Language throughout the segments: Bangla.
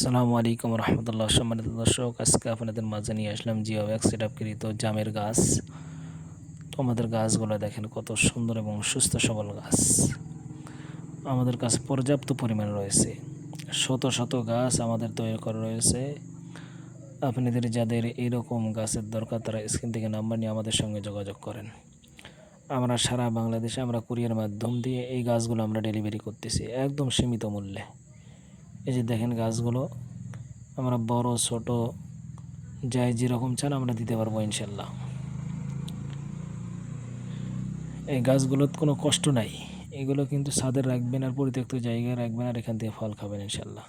আসসালামু আলাইকুম রহমতুল্লাহ। সম্মানিত দর্শক, আজকে আপনাদের মাঝে নিয়ে আসলাম জিও ব্যাগ সেট আপকৃত জামের গাছ। তো আমাদের গাছগুলো দেখেন কত সুন্দর এবং সুস্থ সবল গাছ। আমাদের কাছে পর্যাপ্ত পরিমাণ রয়েছে। শত শত গাছ আমাদের তৈরি করা রয়েছে। আপনাদের যাদের এরকম গাছের দরকার, তারা স্ক্রিন থেকে নাম্বার নিয়ে আমাদের সঙ্গে যোগাযোগ করেন। আমরা সারা বাংলাদেশে আমরা কুরিয়ার মাধ্যম দিয়ে এই গাছগুলো আমরা ডেলিভারি করতেছি একদম সীমিত মূল্যে। এই যে দেখেন গাছগুলো, আমরা বড়, ছোট, যাই যেরকম চান আমরা দিতে পারব ইনশাল্লাহ। এই গাছগুলোর কোনো কষ্ট নাই। এগুলো কিন্তু ছাদের রাখবেন আর পরিত্যক্ত জায়গায় রাখবেন আর এখান থেকে ফল খাবেন ইনশাল্লাহ।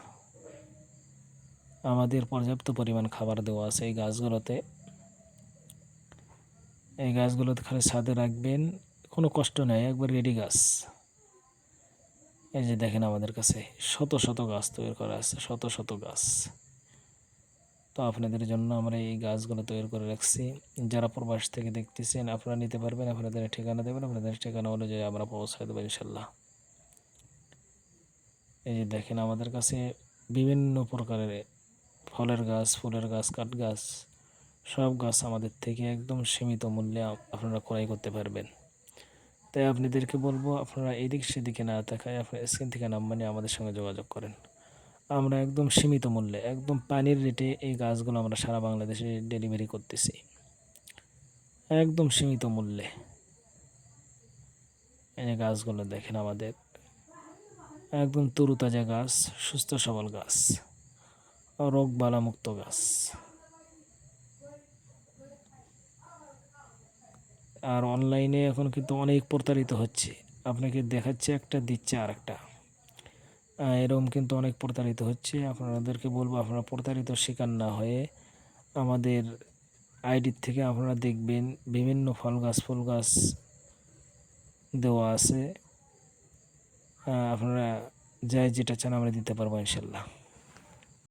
আমাদের পর্যাপ্ত পরিমাণ খাবার দেওয়া আছে এই গাছগুলোতে। এই গাছগুলোতে খালি ছাদে রাখবেন, কোনো কষ্ট নেই, একবার রেডি গাছ। এই যে দেখেন আমাদের কাছে শত শত গাছ তৈরি করা আছে, শত শত গাছ। তো আপনাদের জন্য আমরা এই গাছগুলো তৈরি করে রাখছি। যারা প্রবাস থেকে দেখতেছেন, আপনারা নিতে পারবেন, আপনাদের ঠিকানা দেবেন, আপনাদের ঠিকানা অনুযায়ী আমরা পৌঁছায় দেবো ইনশাল্লাহ এই যে দেখেন আমাদের কাছে বিভিন্ন প্রকারের ফলের গাছ, ফুলের গাছ, কাঠ গাছ, সব গাছ আমাদের থেকে একদম সীমিত মূল্যে আপনারা ক্রয় করতে পারবেন। তাই আপনাদেরকে বলব, আপনারা এদিক সেদিকে না তাকায়, আপনার স্ক্রিন থেকে নাম্বার নিয়ে আমাদের সঙ্গে যোগাযোগ করেন। আমরা একদম সীমিত মূল্যে, একদম পানির রেটে এই গাছগুলো আমরা সারা বাংলাদেশে ডেলিভারি করতেছি। একদম সীমিত মূল্যে। এই গাছগুলো দেখেন আমাদের। একদম তরুতাজা গাছ, সুস্থ সবল গাছ রোগ বালামুক্ত গাছ। আর অনলাইনে এখন কিন্তু অনেক প্রতারিত হচ্ছে। আপনাকে দেখাচ্ছে একটা, দিচ্ছে আর একটা এরকম কিন্তু অনেক প্রতারিত হচ্ছে। আপনাদেরকে বলব, আপনারা প্রতারিত শিকার না হয়ে আমাদের আইডির থেকে আপনারা দেখবেন বিভিন্ন ফল গাছ, ফুল গাছ দেওয়া আছে। আপনারা যাই যেটা চান আমরা দিতে পারব ইনশাল্লাহ।